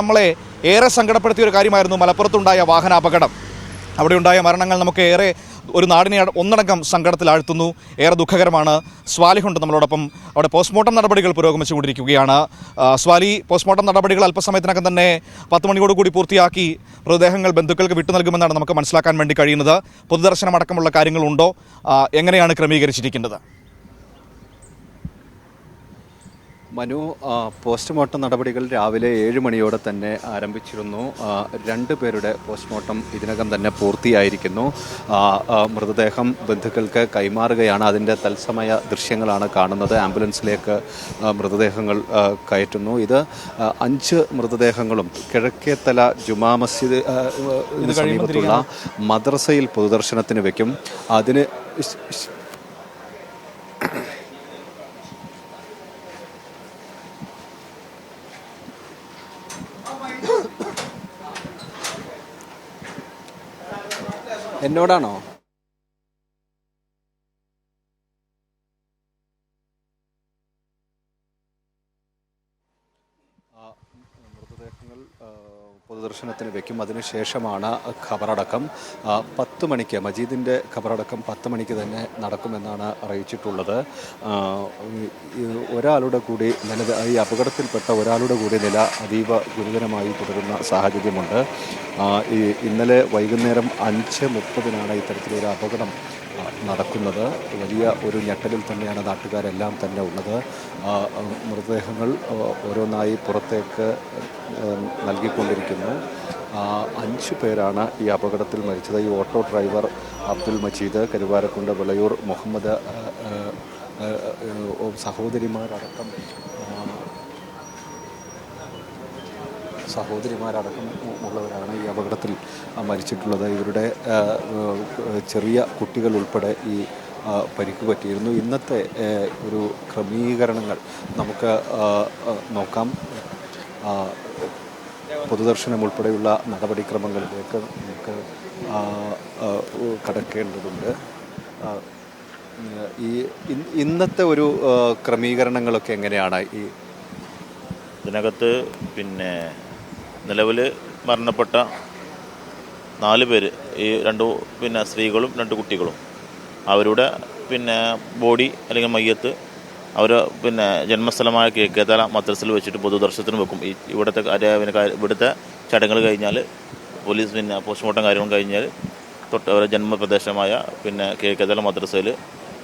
നമ്മളെ ഏറെ സങ്കടപ്പെടുത്തിയ ഒരു കാര്യമായിരുന്നു മലപ്പുറത്തുണ്ടായ വാഹനാപകടം. അവിടെ ഉണ്ടായ മരണങ്ങൾ നമുക്ക് ഏറെ ഒരു നാടിനെ ഒന്നടങ്കം സങ്കടത്തിലാഴ്ത്തുന്നു ഏറെ ദുഃഖകരമാണ്. സ്വാലിഹുണ്ട് നമ്മളോടൊപ്പം. അവിടെ പോസ്റ്റ്മോർട്ടം നടപടികൾ പുരോഗമിച്ചുകൊണ്ടിരിക്കുകയാണ്. സ്വാലി പോസ്റ്റ്മോർട്ടം നടപടികൾ അല്പസമയത്തിനകം തന്നെ പത്ത് മണിയോടുകൂടി പൂർത്തിയാക്കി മൃതദേഹങ്ങൾ ബന്ധുക്കൾക്ക് വിട്ടു നൽകുമെന്നാണ് നമുക്ക് മനസ്സിലാക്കാൻ വേണ്ടി കഴിയുന്നത്. പൊതുദർശനം അടക്കമുള്ള കാര്യങ്ങളുണ്ടോ? എങ്ങനെയാണ് ക്രമീകരിച്ചിരിക്കുന്നത് മനു പോസ്റ്റ്മോർട്ടം നടപടികൾ രാവിലെ ഏഴ് മണിയോടെ തന്നെ ആരംഭിച്ചിരുന്നു. രണ്ട് പേരുടെ പോസ്റ്റ്മോർട്ടം ഇതിനകം തന്നെ പൂർത്തിയായിരിക്കുന്നു. മൃതദേഹം ബന്ധുക്കൾക്ക് കൈമാറുകയാണ്. അതിന്റെ തത്സമയ ദൃശ്യങ്ങളാണ് കാണുന്നത്. ആംബുലൻസിലേക്ക് മൃതദേഹങ്ങൾ കയറ്റുന്നു. ഇത് അഞ്ച് മൃതദേഹങ്ങളും കിഴക്കേത്തല ജുമാ മസ്ജിദ് സമീപത്തുള്ള മദ്രസയിൽ പൊതുദർശനത്തിന് വയ്ക്കും അതിന് എന്നോടാണോ? മൃതദേഹങ്ങൾ പൊതുദർശനത്തിന് വെക്കും. അതിനുശേഷമാണ് ഖബറടക്കം. പത്ത് മണിക്ക് മജീദിന്റെ ഖബറടക്കം പത്ത് മണിക്ക് തന്നെ നടക്കുമെന്നാണ് അറിയിച്ചിട്ടുള്ളത്. ഒരാളുടെ കൂടി നില ഈ അപകടത്തിൽപ്പെട്ട ഒരാളുടെ കൂടി നില അതീവ ഗുരുതരമായി തുടരുന്ന സാഹചര്യമുണ്ട്. ഈ ഇന്നലെ വൈകുന്നേരം അഞ്ച് മുപ്പതിനാണ് ഇത്തരത്തിലൊരു അപകടം നടക്കുന്നത്. വലിയ ഒരു ഞെട്ടലിൽ തന്നെയാണ് നാട്ടുകാരെല്ലാം തന്നെ ഉള്ളത്. മൃതദേഹങ്ങൾ ഓരോന്നായി പുറത്തേക്ക് നൽകിക്കൊണ്ടിരിക്കുന്നു. അഞ്ച് പേരാണ് ഈ അപകടത്തിൽ മരിച്ചത്. ഈ ഓട്ടോ ഡ്രൈവർ അബ്ദുൽ മജീദ് കരുവാരക്കുണ്ട് വിളയൂർ മുഹമ്മദ് സഹോദരിമാരടക്കം ആ, സഹോദരിമാരടക്കം ഉള്ളവരാണ് ഈ അപകടത്തിൽ മരിച്ചിട്ടുള്ളത്. ഇവരുടെ ചെറിയ കുട്ടികൾ ഉൾപ്പെടെ ഈ പരിക്ക് പറ്റിയിരുന്നു. ഇന്നത്തെ ഒരു ക്രമീകരണങ്ങൾ നമുക്ക് നോക്കാം. പൊതുദർശനം ഉൾപ്പെടെയുള്ള നടപടിക്രമങ്ങളിലേക്ക് നമുക്ക് കടക്കേണ്ടതുണ്ട്. ഈ ഇന്നത്തെ ഒരു ക്രമീകരണങ്ങളൊക്കെ എങ്ങനെയാണ്? ഈ ഇതിനകത്ത് പിന്നെ നിലവിൽ മരണപ്പെട്ട നാല് പേര് ഈ രണ്ട് പിന്നെ സ്ത്രീകളും രണ്ട് കുട്ടികളും. അവരുടെ പിന്നെ ബോഡി അല്ലെങ്കിൽ മയ്യത്ത് അവർ പിന്നെ ജന്മസ്ഥലമായ കേക്കേത്തല മദ്രസിൽ വെച്ചിട്ട് പൊതുദർശനത്തിന് വെക്കും. ഈ ഇവിടുത്തെ ഇവിടുത്തെ ചടങ്ങുകൾ കഴിഞ്ഞാൽ പോലീസ് പിന്നെ പോസ്റ്റ്മോർട്ടം കാര്യങ്ങളും കഴിഞ്ഞാൽ തൊട്ട് അവരുടെ ജന്മപ്രദേശമായ പിന്നെ കേക്കേത്തല മദ്രസയിൽ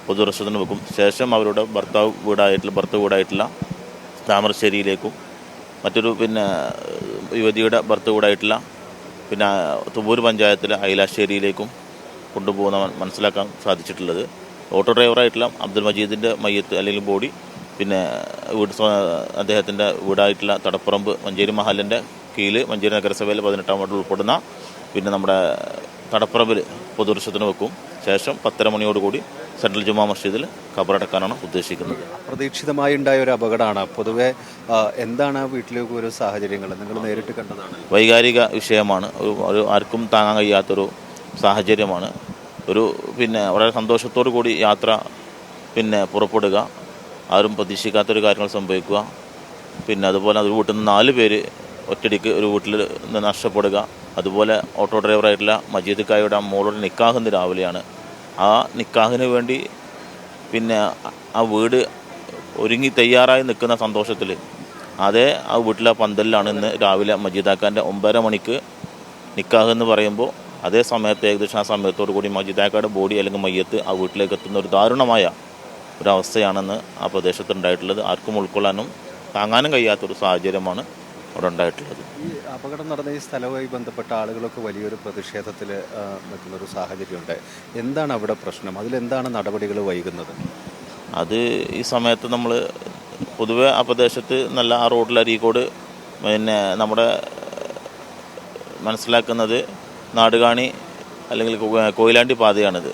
പൊതുദർശനത്തിന് വെക്കും. ശേഷം അവരുടെ ഭർത്താവ് വീടായിട്ടുള്ള ഭർത്താവ് വീടായിട്ടുള്ള താമരശ്ശേരിയിലേക്കും മറ്റൊരു പിന്നെ യുവതിയുടെ ബർത്ത് കൂടായിട്ടുള്ള പിന്നെ തുമ്പൂർ പഞ്ചായത്തിലെ ഐലാശ്ശേരിയിലേക്കും കൊണ്ടുപോകുന്ന മനസ്സിലാക്കാൻ സാധിച്ചിട്ടുള്ളത്. ഓട്ടോ ഡ്രൈവറായിട്ടുള്ള അബ്ദുൽ മജീദിന്റെ മയ്യത്ത് അല്ലെങ്കിൽ ബോഡി പിന്നെ വീട് അദ്ദേഹത്തിന്റെ വീടായിട്ടുള്ള തടപ്പുറമ്പ് മഞ്ചേരി മഹലിന്റെ കീഴിൽ മഞ്ചേരി നഗരസഭയിൽ പതിനെട്ടാം വാർഡിൽ ഉൾപ്പെടുന്ന പിന്നെ നമ്മുടെ തടപ്പുറമ്പിൽ പൊതുദർശനത്തിന് വെക്കും. ശേഷം പത്തര മണിയോടുകൂടി സെൻട്രൽ ജുമാ മസ്ജിദിൽ കബറടക്കാനാണ് ഉദ്ദേശിക്കുന്നത്. അപ്രതീക്ഷിതമായി ഉണ്ടായ ഒരു അപകടമാണ്. പൊതുവെ എന്താണ് വീട്ടിലേക്ക് ഒരു സാഹചര്യങ്ങൾ? നിങ്ങൾ നേരിട്ട് കണ്ടതാണ്. വൈകാരിക വിഷയമാണ്. ഒരു ആർക്കും താങ്ങാൻ കഴിയാത്തൊരു സാഹചര്യമാണ്. ഒരു പിന്നെ വളരെ സന്തോഷത്തോടു കൂടി യാത്ര പിന്നെ പുറപ്പെടുക. ആരും പ്രതീക്ഷിക്കാത്തൊരു കാര്യങ്ങൾ സംഭവിക്കുക. പിന്നെ അതുപോലെ ഒരു വീട്ടിൽ നിന്ന് നാല് പേര് ഒറ്റടിക്ക് ഒരു വീട്ടിൽ നിന്ന് നഷ്ടപ്പെടുക. അതുപോലെ ഓട്ടോ ഡ്രൈവറായിട്ടുള്ള മജീദ് കായുടെ മോളുടെ നിക്കാഹ് ഇന്ന് രാവിലെയാണ്. ആ നിക്കാഹിന് വേണ്ടി പിന്നെ ആ വീട് ഒരുങ്ങി തയ്യാറായി നിൽക്കുന്ന സന്തോഷത്തിൽ. അതേ ആ വീട്ടിലെ പന്തലിലാണ് ഇന്ന് രാവിലെ മജീദാക്കാന്റെ ഒമ്പതര മണിക്ക് നിക്കാഹ് എന്ന് പറയുമ്പോൾ അതേ സമയത്ത് ഏകദേശം ആ സമയത്തോടു കൂടി മജീദാക്കയുടെ ബോഡി അല്ലെങ്കിൽ മയ്യത്ത് ആ വീട്ടിലേക്ക് എത്തുന്ന ഒരു ദാരുണമായ ഒരവസ്ഥയാണെന്ന് ആ പ്രദേശത്ത് ഉണ്ടായിട്ടുള്ളത് ആർക്കും ഉൾക്കൊള്ളാനും താങ്ങാനും കഴിയാത്തൊരു സാഹചര്യമാണ് അവിടെ ഉണ്ടായിട്ടുള്ളത്. ഈ അപകടം നടന്ന ഈ സ്ഥലവുമായി ബന്ധപ്പെട്ട ആളുകളൊക്കെ വലിയൊരു പ്രതിഷേധത്തിൽ നിൽക്കുന്ന ഒരു സാഹചര്യമുണ്ട്. എന്താണ് അവിടെ പ്രശ്നം? അതിലെന്താണ് നടപടികൾ വൈകുന്നത്? അത് ഈ സമയത്ത് നമ്മൾ പൊതുവെ ആ പ്രദേശത്ത് നല്ല ആ റോഡിൽ അരീക്കോട് പിന്നെ നമ്മുടെ മനസ്സിലാക്കുന്നത് നാടുകാണി അല്ലെങ്കിൽ കോയിലാണ്ടി പാതയാണിത്.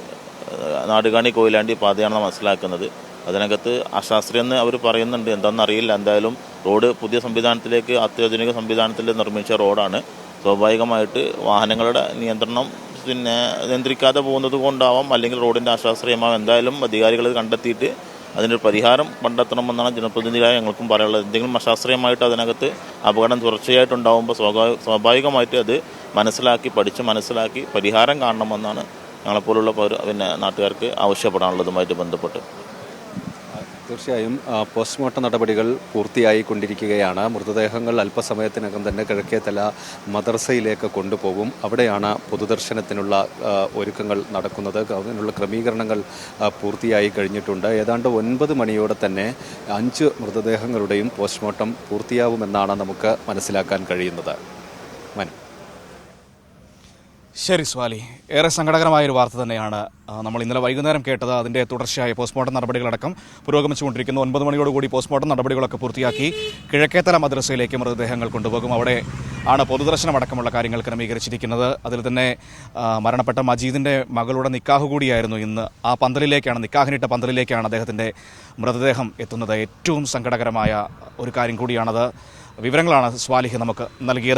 നാടുകാണി കൊയിലാണ്ടി പാതയാണെന്ന് മനസ്സിലാക്കുന്നത്. അതിനകത്ത് അശാസ്ത്രീയം എന്ന് അവർ പറയുന്നുണ്ട്. എന്താണെന്ന് അറിയില്ല എന്തായാലും റോഡ് പുതിയ സംവിധാനത്തിലേക്ക് അത്യാധുനിക സംവിധാനത്തിൽ നിർമ്മിച്ച റോഡാണ്. സ്വാഭാവികമായിട്ട് വാഹനങ്ങളുടെ നിയന്ത്രണം പിന്നെ നിയന്ത്രിക്കാതെ പോകുന്നത് കൊണ്ടാവാം അല്ലെങ്കിൽ റോഡിന്റെ അശാസ്ത്രീയമാവും എന്തായാലും അധികാരികൾ കണ്ടെത്തിയിട്ട് അതിനൊരു പരിഹാരം കണ്ടെത്തണമെന്നാണ് ജനപ്രതിനിധികളായ ഞങ്ങൾക്കും പറയാനുള്ളത്. എന്തെങ്കിലും അശാസ്ത്രീയമായിട്ട് അതിനകത്ത് അപകടം തുടർച്ചയായിട്ടുണ്ടാകുമ്പോൾ സ്വാഭാവിക സ്വാഭാവികമായിട്ട് അത് മനസ്സിലാക്കി പഠിച്ച് മനസ്സിലാക്കി പരിഹാരം കാണണമെന്നാണ് ഞങ്ങളെപ്പോലുള്ള പിന്നെ നാട്ടുകാർക്ക് ആവശ്യപ്പെടാനുള്ളതുമായിട്ട് ബന്ധപ്പെട്ട്. തീർച്ചയായും പോസ്റ്റ്മോർട്ടം നടപടികൾ പൂർത്തിയായി കൊണ്ടിരിക്കുകയാണ് മൃതദേഹങ്ങൾ അല്പസമയത്തിനകം തന്നെ കിഴക്കേത്തല മദർസയിലേക്ക് കൊണ്ടുപോകും. അവിടെയാണ് പൊതുദർശനത്തിനുള്ള ഒരുക്കങ്ങൾ നടക്കുന്നത്. അതിനുള്ള ക്രമീകരണങ്ങൾ പൂർത്തിയായി കഴിഞ്ഞിട്ടുണ്ട്. ഏതാണ്ട് ഒൻപത് മണിയോടെ തന്നെ അഞ്ച് മൃതദേഹങ്ങളുടെയും പോസ്റ്റ്മോർട്ടം പൂർത്തിയാവുമെന്നാണ് നമുക്ക് മനസ്സിലാക്കാൻ കഴിയുന്നത്. ശരി സ്വാലി ഏറെ സങ്കടകരമായ ഒരു വാർത്ത തന്നെയാണ് നമ്മൾ ഇന്നലെ വൈകുന്നേരം കേട്ടത്. അതിന്റെ തുടർച്ചയായ പോസ്റ്റ്മോർട്ടം നടപടികളടക്കം പുരോഗമിച്ചുകൊണ്ടിരിക്കുന്നു. ഒൻപത് മണിയോടുകൂടി പോസ്റ്റ്മോർട്ടം നടപടികളൊക്കെ പൂർത്തിയാക്കി കിഴക്കേത്തല മദ്രസയിലേക്ക് മൃതദേഹങ്ങൾ കൊണ്ടുപോകും. അവിടെ ആണ് പൊതുദർശനം അടക്കമുള്ള കാര്യങ്ങൾ ക്രമീകരിച്ചിരിക്കുന്നത്. അതിൽ തന്നെ മരണപ്പെട്ട മജീദിന്റെ മകളുടെ നിക്കാഹ് കൂടിയായിരുന്നു ഇന്ന്. ആ പന്തലിലേക്കാണ് നിക്കാഹിനിട്ട പന്തലിലേക്കാണ് അദ്ദേഹത്തിന്റെ മൃതദേഹം എത്തുന്നത്. ഏറ്റവും സങ്കടകരമായ ഒരു കാര്യം കൂടിയാണത്. വിവരങ്ങളാണ് സ്വാലിഹ് നമുക്ക് നൽകിയത്.